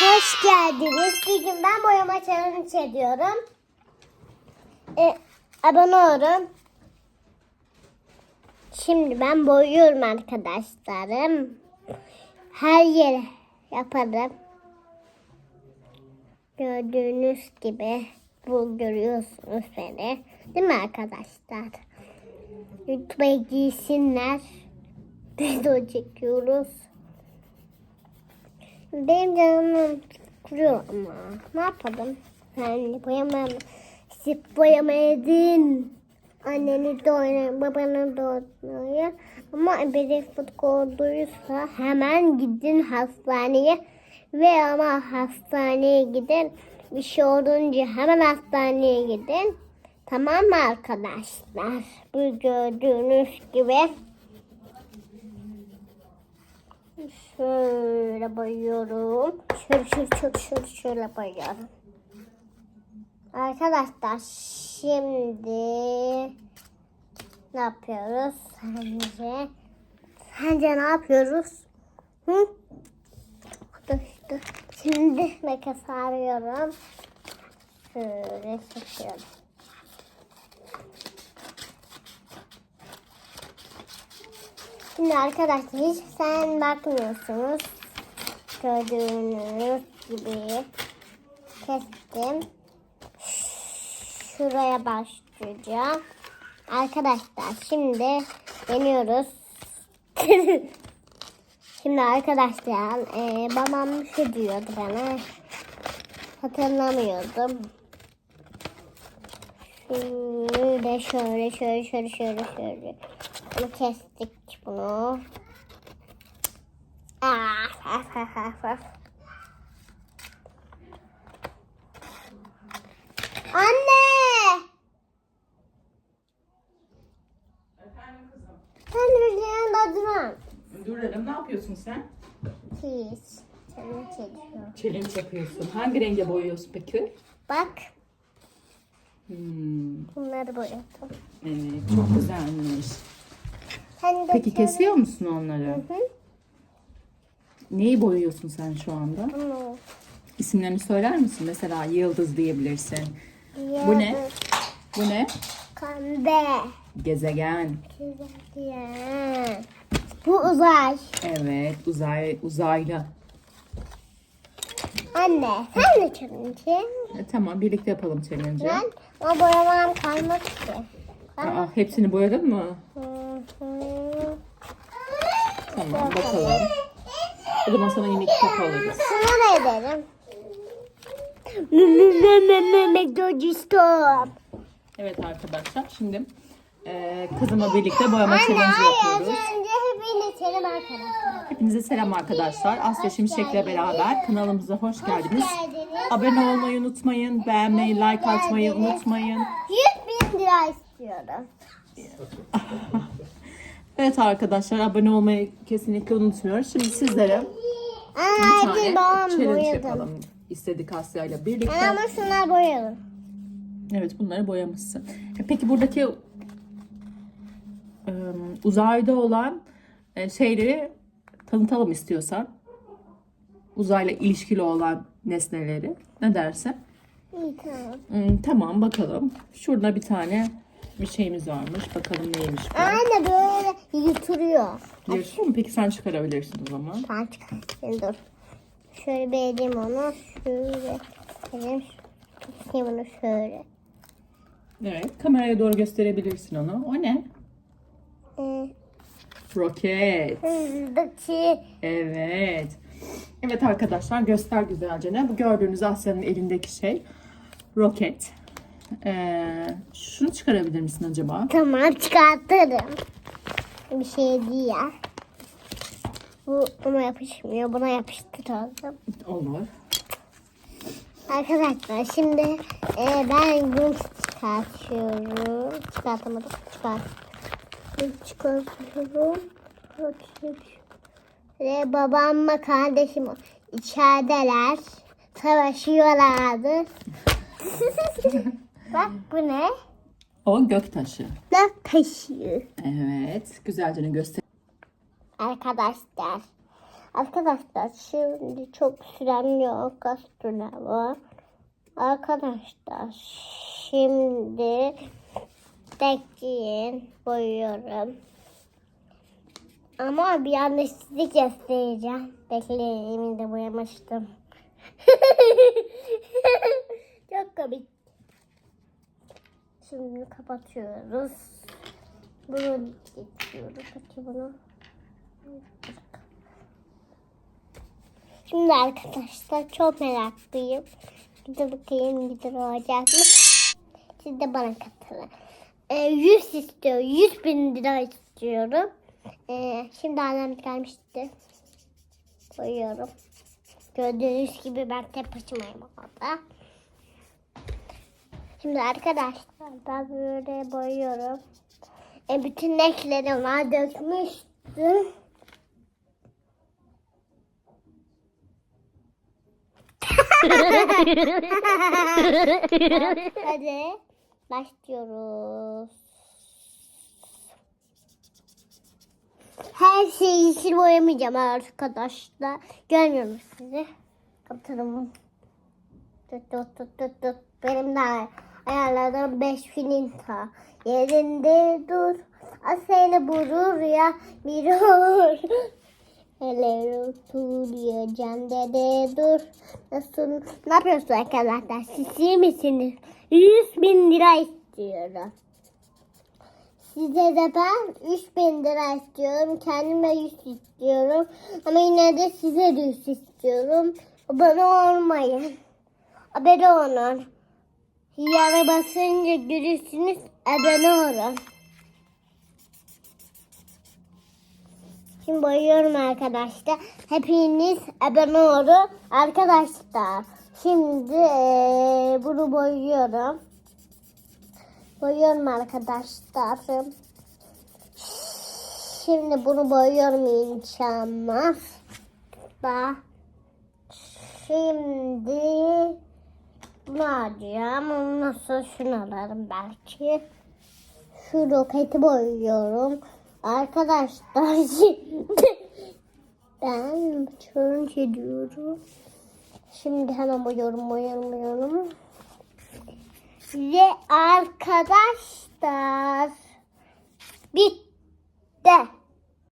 Hoş geldiniz. Bugün ben boyama challenge ediyorum. E, abone olun. Şimdi ben boyuyorum arkadaşlarım. Her yere yaparım. Gördüğünüz gibi bu görüyorsunuz beni. Değil mi arkadaşlar? YouTube'a giysinler. Video çekiyoruz. Benim canım kuruyor ama. Ne yapalım? Ben boyamam. Siz boyamayadın. Anneni oynayın, babanı oynayın. Ama bebek olduysa hemen gidin hastaneye. Ve ama hastaneye gidin. Bir şey olunca hemen hastaneye gidin. Tamam mı arkadaşlar? Bu gördüğünüz gibi. Şöyle boyuyorum. Şöyle şöyle şöyle şöyle, şöyle boyuyorum. Arkadaşlar şimdi ne yapıyoruz sence? Sence ne yapıyoruz? Hı? Şimdi makas arıyorum. Şöyle çekiyorum. Şimdi arkadaşlar hiç sen bakmıyorsunuz. Gördüğünüz gibi kestim. Şuraya başlayacağım. Arkadaşlar şimdi deniyoruz. şimdi arkadaşlar e, babam şu diyordu bana. Hatırlamıyordum. Şöyle şöyle şöyle şöyle şöyle şöyle. Bunu kestik bunu. Ah, ah, ah, ah, ah. Anne! Efendim kızım. Sen bir yanında duran. Dur dedim ne yapıyorsun sen? Hiç. Canım çekiyor. Challenge yapıyorsun. Hangi renge boyuyorsun peki? Bak Hmm, bunları boyadım. evet çok güzelmiş. Peki kesiyor musun onları? Hı hı. Neyi boyuyorsun sen şu anda? Bunu. İsimlerini söyler misin? Mesela yıldız diyebilirsin. Bu ne? Yıldız, Bu ne? Pembe. Gezegen. Güzel. Bu uzay. Evet uzay uzaylı. Anne sen de challenge. E, tamam birlikte yapalım challenge'ı. Ben o boyamam kalmak ki. Aa, hepsini boyadın mı? Hı hı. Tamam bakalım. O zaman sana yine kitap alırız. Şunu da ederim. McDonald's Evet arkadaşlar şimdi e, kızımla birlikte boyama challenge yapıyoruz. önce hep iletelim arkadaşlar. Hepinize selam arkadaşlar. Asya Şimşek'le beraber kanalımıza hoş geldiniz. geldiniz. Abone olmayı unutmayın, beğenmeyi, like atmayı unutmayın. 100 bin lira istiyorum. Evet arkadaşlar abone olmayı kesinlikle unutmuyoruz. Şimdi sizlere bir Anne tane babam challenge boyadım. yapalım istedik Asya ile Anne birlikte. ama şunlar boyayalım. Evet bunları boyamışsın. E, Peki buradaki e, uzayda olan e, şeyleri tanıtalım istiyorsan. Uzayla ilişkili olan nesneleri. Ne dersin? İyi tamam. Hmm, tamam bakalım. Şurada bir tane bir şeyimiz varmış. Bakalım neymiş bu. Anne böyle yuturuyor. Diyorsun mu? Peki sen çıkarabilirsin o zaman. Ben çıkartayım dur. Şöyle bir edeyim onu. Şöyle. Edeyim. Tutayım bunu şöyle. Evet. Kameraya doğru gösterebilirsin onu. O ne? Ee, Roket. hızdaki Evet. Evet arkadaşlar göster güzelce ne? Bu gördüğünüz Asya'nın elindeki şey roket. Ee, şunu çıkarabilir misin acaba? Tamam çıkartırım. Bir şey değil ya. Bu buna yapışmıyor. Buna yapıştıralım. Olur. Arkadaşlar şimdi e, ben bunu çıkartıyorum. Çıkartamadım. Çıkart. Çıkartıyorum. Ve babamla kardeşim içerideler. Savaşıyorlardı. Bak bu ne? O göktaşı. Dört taşı. Evet. Güzelce göster. Arkadaşlar. Arkadaşlar şimdi çok sürem yok. Var. Arkadaşlar şimdi bekleyin boyuyorum. Ama bir anda size göstereceğim. Bekleyin emin de boyamıştım. çok komik. Kapatıyoruz. Bunu geçiyoruz. Peki bunu. Şimdi arkadaşlar çok meraklıyım. Bir de bakayım güzel olacak mı? Siz de bana katılın. Ee, 100 istiyor. 100 bin lira istiyorum. Ee, şimdi annem gelmişti. Koyuyorum. Gördüğünüz gibi ben tek başımayım orada. Şimdi arkadaşlar ben böyle boyuyorum. E, bütün renkleri var dökmüştüm. Hadi başlıyoruz. Her şeyi yeşil boyamayacağım arkadaşlar. Görmüyorum sizi. Kapatırım. Tut tut tut tut tut. Benim de ayarladığım 5 filinta. Yerinde dur. Asayla vurur ya. Miror. Hele otur ya can dede dur. Nasıl? Ne yapıyorsun arkadaşlar? Siz iyi misiniz? 100 bin lira istiyorum. Size de ben 3000 lira istiyorum. Kendime 100 istiyorum. Ama yine de size de 100 istiyorum. Abone olmayın. Abone olun. Yara basınca görürsünüz. Abone olun. Şimdi boyuyorum arkadaşlar. Hepiniz abone olun. Arkadaşlar şimdi eee, bunu boyuyorum. Boyuyorum arkadaşlar. Şimdi bunu boyuyorum inşallah. Da. Şimdi bunu alacağım. Ondan sonra şunu alırım belki. Şu roketi boyuyorum. Arkadaşlar şimdi ben turuncu ediyorum. Şimdi hemen boyuyorum, boyuyorum, boyuyorum. Ve arkadaşlar bitti.